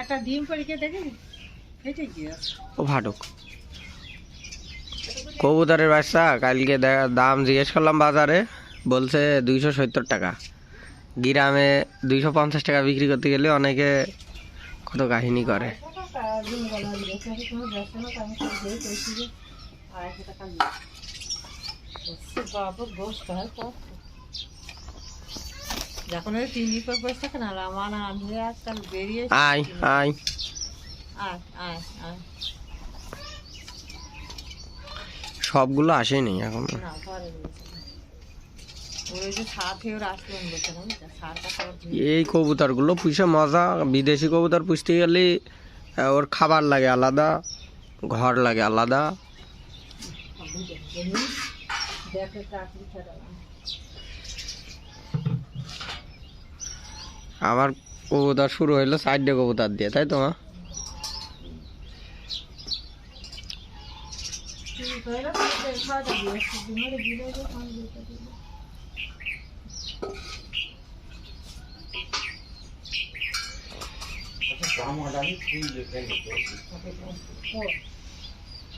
একটা ডিম পরীক্ষা দেখে ফেটে গিয়েছে ও ভাটুক। কবুতরের বাচ্চা কালকে দাম জিজ্ঞেস করলাম বাজারে বলছে দুইশো সত্তর টাকা। গ্রামে দুইশো পঞ্চাশ টাকা বিক্রি করতে গেলে অনেকে কত কাহিনী করে। বাবা যখন ওই টিভি পর বসে থাকে না আমার আমি আজকাল বেরিয়ে আয় আয় আয় আয় আয় সবগুলো আসেনি এখন। এই কবুতরগুলো পুষে মজা। বিদেশি কবুতর পুষতে গেলে ওর খাবার লাগে আলাদা ঘর লাগে আলাদা। আমার কবুতর শুরু হইল চারটে কবুতর দিয়ে, তাই তো মা?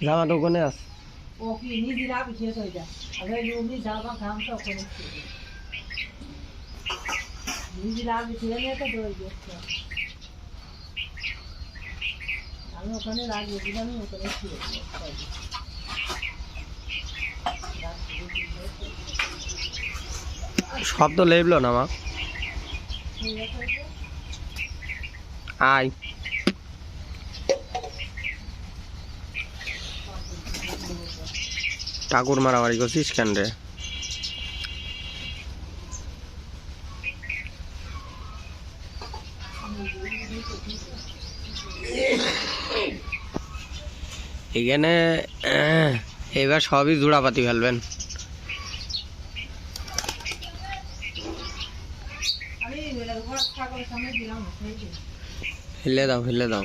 জামাটা ওখানে আছে। ও কি, নিজের আবি শেষ হয়ে যায় আগে রুমি যাবা ঘামটা ওখানে ছিল। আবি ছিল তো দৌড় গেছে। আমি ওখানে দিলাম ওখানে ছিল তো লেবলো না, মা। ঠাকুর মারামারি করছিস কেন রে? এখানে এবার সবই জোড়াপাতি ফেলবেন। ফেলে দাও ফেলে দাও।